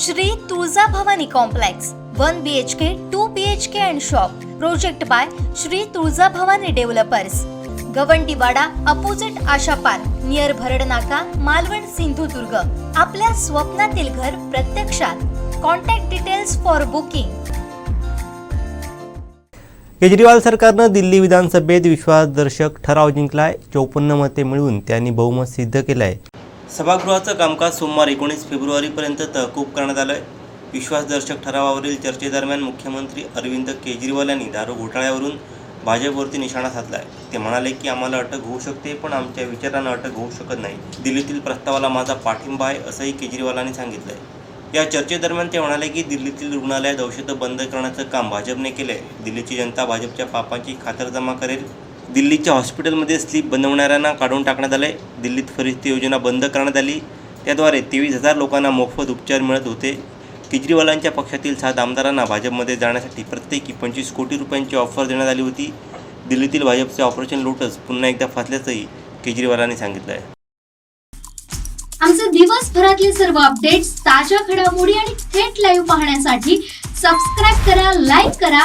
Shri Tulja Bhavani complex one B H K two B H K and shop project by Shri Tulja Bhavani developers Gavandiwada opposite Asha park near Bharad Naka Malvan Sindhudurg. आपल्या स्वप्नातील घर प्रत्यक्षात. Contact details for booking Kejriwal सरकारनं दिल्ली विधानसभेत विश्वासदर्शक ठराव जिंकलाय. चौपन्न मते मिळवून त्यांनी बहुमत सिद्ध केलं आहे सभागृहाचं कामकाज सोमवार एकोणीस फेब्रुवारीपर्यंत तहकूब करण्यात आलं आहे. विश्वासदर्शक ठरावावरील चर्चेदरम्यान मुख्यमंत्री अरविंद केजरीवाल यांनी दारू घोटाळ्यावरून भाजपवरती निशाणा साधला आहे. ते म्हणाले की आम्हाला अटक होऊ शकते पण आमच्या विचारांना अटक होऊ शकत नाही. दिल्लीतील प्रस्तावाला माझा पाठिंबा आहे असंही केजरीवालांनी सांगितलं आहे या चर्चेदरम्यान ते म्हणाले की दिल्लीतील रुग्णालयात औषधं बंद करण्याचं काम भाजपने केलं आहे दिल्लीची जनता भाजपच्या पापांची खातरजमा करेल. दिल्लीच्या हॉस्पिटलमध्ये स्लीप बनवणाऱ्यांना काढून टाकण्यात आले दिल्लीत फरिस्ती योजना बंद करण्यात आली. त्याद्वारे तेवीस हजार लोकांना मोफत उपचार मिळत होते. केजरीवालांच्या पक्षातील सात आमदारांना भाजपमध्ये जाण्यासाठी प्रत्येकी पंचवीस कोटी रुपयांची ऑफर देण्यात आली होती. दिल्लीतील भाजपचे ऑपरेशन लोटस पुन्हा एकदा फासल्याचंही केजरीवालांनी सांगितलं आहे आमचे दिवसभरातले सर्व अपडेट्स ताज्या घडामोडी आणि थेट लाईव्ह पाहण्यासाठी सबस्क्राईब करा लाईक करा